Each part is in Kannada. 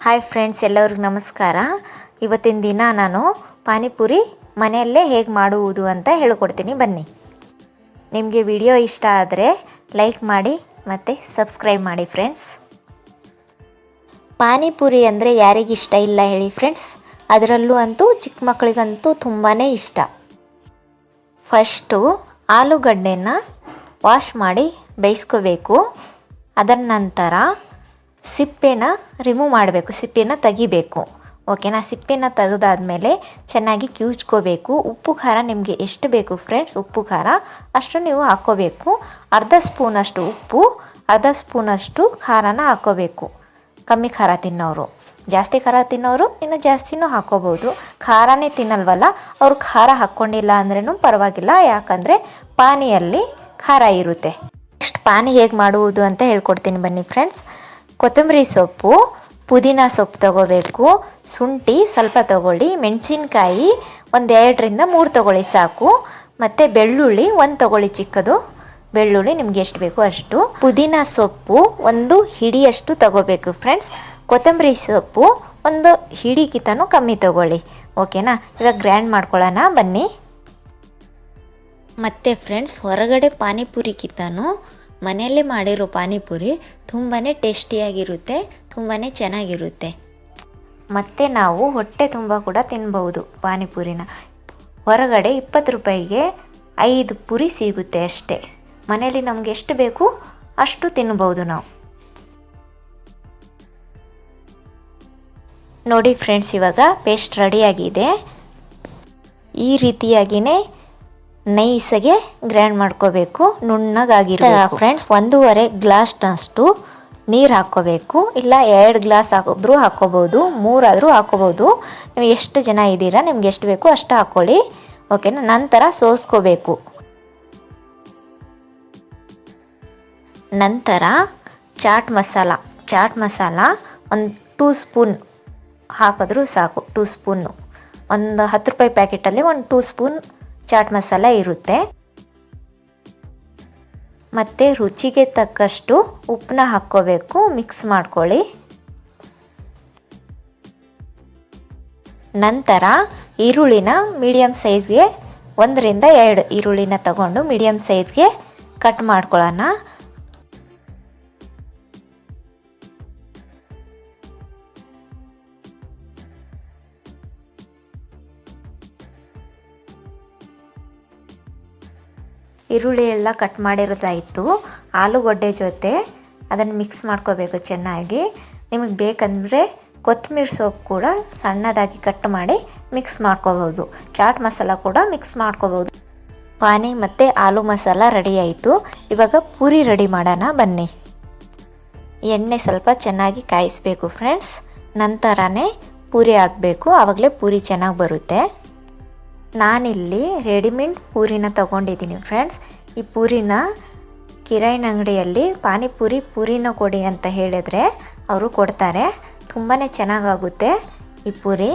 ಹಾಯ್ ಫ್ರೆಂಡ್ಸ್ ಎಲ್ಲರಿಗೂ ನಮಸ್ಕಾರ. ಇವತ್ತಿನ ದಿನ ನಾನು ಪಾನಿಪುರಿ ಮನೆಯಲ್ಲೇ ಹೇಗೆ ಮಾಡುವುದು ಅಂತ ಹೇಳ್ಕೊಡ್ತೀನಿ. ಬನ್ನಿ. ನಿಮಗೆ ವಿಡಿಯೋ ಇಷ್ಟ ಆದರೆ ಲೈಕ್ ಮಾಡಿ ಮತ್ತು ಸಬ್ಸ್ಕ್ರೈಬ್ ಮಾಡಿ ಫ್ರೆಂಡ್ಸ್ ಪಾನಿಪುರಿ ಅಂದರೆ ಯಾರಿಗಿಷ್ಟ ಇಲ್ಲ ಹೇಳಿ ಫ್ರೆಂಡ್ಸ್ ಅದರಲ್ಲೂ ಅಂತೂ ಚಿಕ್ಕ ಮಕ್ಕಳಿಗಂತೂ ತುಂಬಾ ಇಷ್ಟ. ಫಸ್ಟು ಆಲೂಗಡ್ಡೆನ ವಾಶ್ ಮಾಡಿ ಬೇಯಿಸ್ಕೋಬೇಕು. ಅದರ ನಂತರ ಸಿಪ್ಪೆನ ರಿಮೂವ್ ಮಾಡಬೇಕು, ಸಿಪ್ಪೆನ ತೆಗಿಬೇಕು. ಓಕೆನಾ ಸಿಪ್ಪೆನ ತೆಗೆದಾದ್ಮೇಲೆ ಚೆನ್ನಾಗಿ ಕಿವುಚ್ಕೋಬೇಕು. ಉಪ್ಪು ಖಾರ ನಿಮಗೆ ಎಷ್ಟು ಬೇಕು ಫ್ರೆಂಡ್ಸ್ ಉಪ್ಪು ಖಾರ. ಅಷ್ಟು ನೀವು ಹಾಕ್ಕೋಬೇಕು. ಅರ್ಧ ಸ್ಪೂನಷ್ಟು ಉಪ್ಪು, ಅರ್ಧ ಸ್ಪೂನಷ್ಟು ಖಾರನ ಹಾಕ್ಕೋಬೇಕು. ಕಮ್ಮಿ ಖಾರ ತಿನ್ನೋರು. ಜಾಸ್ತಿ ಖಾರ ತಿನ್ನೋರು ಇನ್ನು ಜಾಸ್ತಿನೂ ಹಾಕ್ಕೋಬೋದು. ಖಾರನೇ ತಿನ್ನಲ್ವಲ್ಲ, ಅವರು ಖಾರ ಹಾಕ್ಕೊಂಡಿಲ್ಲ ಅಂದ್ರೂ ಪರವಾಗಿಲ್ಲ. ಯಾಕಂದರೆ ಪಾನಿಯಲ್ಲಿ ಖಾರ ಇರುತ್ತೆ. ನೆಕ್ಸ್ಟ್ ಪಾನಿ ಹೇಗೆ ಮಾಡುವುದು ಅಂತ ಹೇಳ್ಕೊಡ್ತೀನಿ ಬನ್ನಿ ಫ್ರೆಂಡ್ಸ್ ಕೊತ್ತಂಬರಿ ಸೊಪ್ಪು, ಪುದೀನ ಸೊಪ್ಪು ತಗೋಬೇಕು. ಶುಂಠಿ ಸ್ವಲ್ಪ ತಗೊಳ್ಳಿ. ಮೆಣಸಿನ್ಕಾಯಿ ಒಂದು ಎರಡರಿಂದ ಮೂರು ತಗೊಳ್ಳಿ ಸಾಕು. ಮತ್ತು ಬೆಳ್ಳುಳ್ಳಿ ಒಂದು ತಗೊಳ್ಳಿ ಚಿಕ್ಕದು. ಬೆಳ್ಳುಳ್ಳಿ ನಿಮ್ಗೆ ಎಷ್ಟು ಬೇಕು ಅಷ್ಟು. ಪುದೀನ ಸೊಪ್ಪು ಒಂದು ಹಿಡಿಯಷ್ಟು ತಗೋಬೇಕು ಫ್ರೆಂಡ್ಸ್. ಕೊತ್ತಂಬರಿ ಸೊಪ್ಪು ಒಂದು ಹಿಡಿಗಿತನೂ ಕಮ್ಮಿ ತಗೊಳ್ಳಿ. ಓಕೆನಾ? ಇವಾಗ ಗ್ರ್ಯಾಂಡ್ ಮಾಡ್ಕೊಳ್ಳೋಣ. ಬನ್ನಿ. ಮತ್ತು ಫ್ರೆಂಡ್ಸ್, ಹೊರಗಡೆ ಪಾನಿಪುರಿಗಿಂತನೂ ಮನೆಯಲ್ಲೇ ಮಾಡಿರೋ ಪಾನಿಪುರಿ ತುಂಬಾ ಟೇಸ್ಟಿಯಾಗಿರುತ್ತೆ ತುಂಬಾ ಚೆನ್ನಾಗಿರುತ್ತೆ. ಮತ್ತು ನಾವು ಹೊಟ್ಟೆ ತುಂಬ ಕೂಡ ತಿನ್ಬೋದು ಪಾನಿಪುರಿನ. ಹೊರಗಡೆ ಇಪ್ಪತ್ತು ರೂಪಾಯಿಗೆ ಐದು ಪುರಿ ಸಿಗುತ್ತೆ ಅಷ್ಟೇ. ಮನೆಯಲ್ಲಿ ನಮಗೆ ಎಷ್ಟು ಬೇಕು ಅಷ್ಟು ತಿನ್ಬೋದು ನಾವು. ನೋಡಿ ಫ್ರೆಂಡ್ಸ್, ಇವಾಗ ಪೇಸ್ಟ್ ರೆಡಿಯಾಗಿದೆ ಈ ರೀತಿಯಾಗಿಯೇ ನೈಸಾಗೆ ಗ್ರೈಂಡ್ ಮಾಡ್ಕೋಬೇಕು ನುಣ್ಣಗಾಗಿರಬೇಕು. ಫ್ರೆಂಡ್ಸ್ ಒಂದೂವರೆ ಗ್ಲಾಸ್ನಷ್ಟು ನೀರು ಹಾಕ್ಕೋಬೇಕು. ಇಲ್ಲ ಎರಡು ಗ್ಲಾಸ್ ಹಾಕಿದ್ರೂ ಹಾಕ್ಕೋಬೋದು ಮೂರಾದರೂ ಹಾಕ್ಕೋಬೋದು. ನೀವು ಎಷ್ಟು ಜನ ಇದ್ದೀರಾ ನಿಮ್ಗೆ ಎಷ್ಟು ಬೇಕು ಅಷ್ಟು ಹಾಕ್ಕೊಳ್ಳಿ. ಓಕೆನಾ? ನಂತರ ಸೋಸ್ಕೋಬೇಕು. ನಂತರ ಚಾಟ್ ಮಸಾಲ. ಚಾಟ್ ಮಸಾಲ ಒಂದು ಟೂ ಸ್ಪೂನ್ ಹಾಕಿದ್ರೂ ಸಾಕು ಟೂ ಸ್ಪೂನು. ಒಂದು ಹತ್ತು ರೂಪಾಯಿ ಪ್ಯಾಕೆಟಲ್ಲಿ ಒಂದು ಟೂ ಸ್ಪೂನ್ ಚಾಟ್ ಮಸಾಲ ಇರುತ್ತೆ. ಮತ್ತು ರುಚಿಗೆ ತಕ್ಕಷ್ಟು ಉಪ್ಪನ್ನ ಹಾಕ್ಕೋಬೇಕು. ಮಿಕ್ಸ್ ಮಾಡ್ಕೊಳ್ಳಿ. ನಂತರ ಈರುಳ್ಳಿನ ಮೀಡಿಯಮ್ ಸೈಜ್ಗೆ ಒಂದರಿಂದ ಎರಡು ಈರುಳ್ಳಿನ ತಗೊಂಡು ಮೀಡಿಯಮ್ ಸೈಜ್ಗೆ ಕಟ್ ಮಾಡ್ಕೊಳ್ಳೋಣ. ಈರುಳ್ಳಿ ಎಲ್ಲ ಕಟ್ ಮಾಡಿರೋದಾಯಿತು. ಆಲೂಗಡ್ಡೆ ಜೊತೆ ಅದನ್ನು ಮಿಕ್ಸ್ ಮಾಡ್ಕೋಬೇಕು ಚೆನ್ನಾಗಿ. ನಿಮಗೆ ಬೇಕಂದರೆ ಕೊತ್ತಂಬರಿ ಸೊಪ್ಪು ಕೂಡ ಸಣ್ಣದಾಗಿ ಕಟ್ ಮಾಡಿ ಮಿಕ್ಸ್ ಮಾಡ್ಕೋಬೋದು ಚಾಟ್ ಮಸಾಲ ಕೂಡ ಮಿಕ್ಸ್ ಮಾಡ್ಕೋಬೋದು ಪಾನಿ ಮತ್ತು ಆಲೂ ಮಸಾಲ ರೆಡಿ ಆಯಿತು. ಇವಾಗ ಪೂರಿ ರೆಡಿ ಮಾಡೋಣ, ಬನ್ನಿ. ಎಣ್ಣೆ ಸ್ವಲ್ಪ ಚೆನ್ನಾಗಿ ಕಾಯಿಸ್ಬೇಕು ಫ್ರೆಂಡ್ಸ್ ನಂತರನೇ ಪೂರಿ ಹಾಕಬೇಕು. ಆವಾಗಲೇ ಪೂರಿ ಚೆನ್ನಾಗಿ ಬರುತ್ತೆ. ನಾನಿಲ್ಲಿ ರೆಡಿಮೇಡ್ ಪೂರಿನ ತಗೊಂಡಿದ್ದೀನಿ ಫ್ರೆಂಡ್ಸ್. ಈ ಪೂರಿನ ಕಿರಾಯಿನ ಅಂಗಡಿಯಲ್ಲಿ ಪಾನಿಪುರಿ ಪೂರಿನ ಕೊಡಿ ಅಂತ ಹೇಳಿದರೆ ಅವರು ಕೊಡ್ತಾರೆ. ತುಂಬಾ ಚೆನ್ನಾಗಾಗುತ್ತೆ ಈ ಪೂರಿ.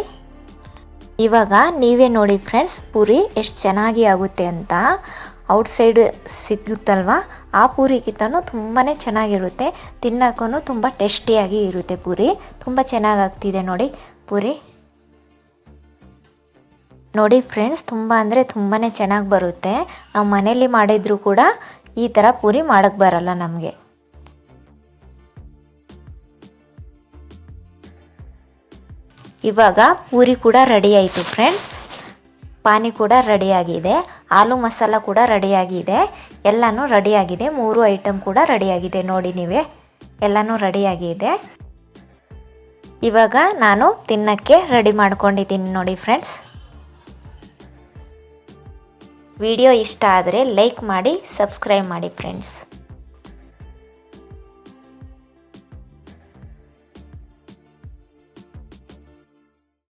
ಇವಾಗ ನೀವೇ ನೋಡಿ ಫ್ರೆಂಡ್ಸ್, ಪೂರಿ ಎಷ್ಟು ಚೆನ್ನಾಗಿ ಆಗುತ್ತೆ ಅಂತ. ಔಟ್ಸೈಡ್ ಸಿಗುತ್ತಲ್ವ ಆ ಪೂರಿಗಿಂತನೂ ತುಂಬಾ ಚೆನ್ನಾಗಿರುತ್ತೆ. ತಿನ್ನೋಕ್ಕೂ ತುಂಬ ಟೇಸ್ಟಿಯಾಗಿ ಇರುತ್ತೆ ಪೂರಿ. ತುಂಬ ಚೆನ್ನಾಗಾಗ್ತಿದೆ ನೋಡಿ ಪೂರಿ. ನೋಡಿ ಫ್ರೆಂಡ್ಸ್, ತುಂಬ ಅಂದರೆ ತುಂಬಾ ಚೆನ್ನಾಗಿ ಬರುತ್ತೆ. ನಾವು ಮನೇಲಿ ಮಾಡಿದರೂ ಕೂಡ ಈ ಥರ ಪೂರಿ ಮಾಡೋಕ್ಕೆ ಬರಲ್ಲ ನಮಗೆ. ಇವಾಗ ಪೂರಿ ಕೂಡ ರೆಡಿ ಆಯಿತು ಫ್ರೆಂಡ್ಸ್. ಪಾನಿ ಕೂಡ ರೆಡಿಯಾಗಿದೆ ಆಲೂ ಮಸಾಲ ಕೂಡ ರೆಡಿಯಾಗಿದೆ ಎಲ್ಲನೂ ರೆಡಿಯಾಗಿದೆ ಮೂರು ಐಟಮ್ ಕೂಡ ರೆಡಿಯಾಗಿದೆ ನೋಡಿ ನೀವೇ. ಎಲ್ಲನೂ ರೆಡಿಯಾಗಿದೆ ಇವಾಗ ನಾನು ತಿನ್ನೋಕ್ಕೆ ರೆಡಿ ಮಾಡ್ಕೊಂಡಿದ್ದೀನಿ ನೋಡಿ ಫ್ರೆಂಡ್ಸ್. ವಿಡಿಯೋ ಇಷ್ಟ ಆದರೆ ಲೈಕ್ ಮಾಡಿ ಸಬ್ಸ್ಕ್ರೈಬ್ ಮಾಡಿ ಫ್ರೆಂಡ್ಸ್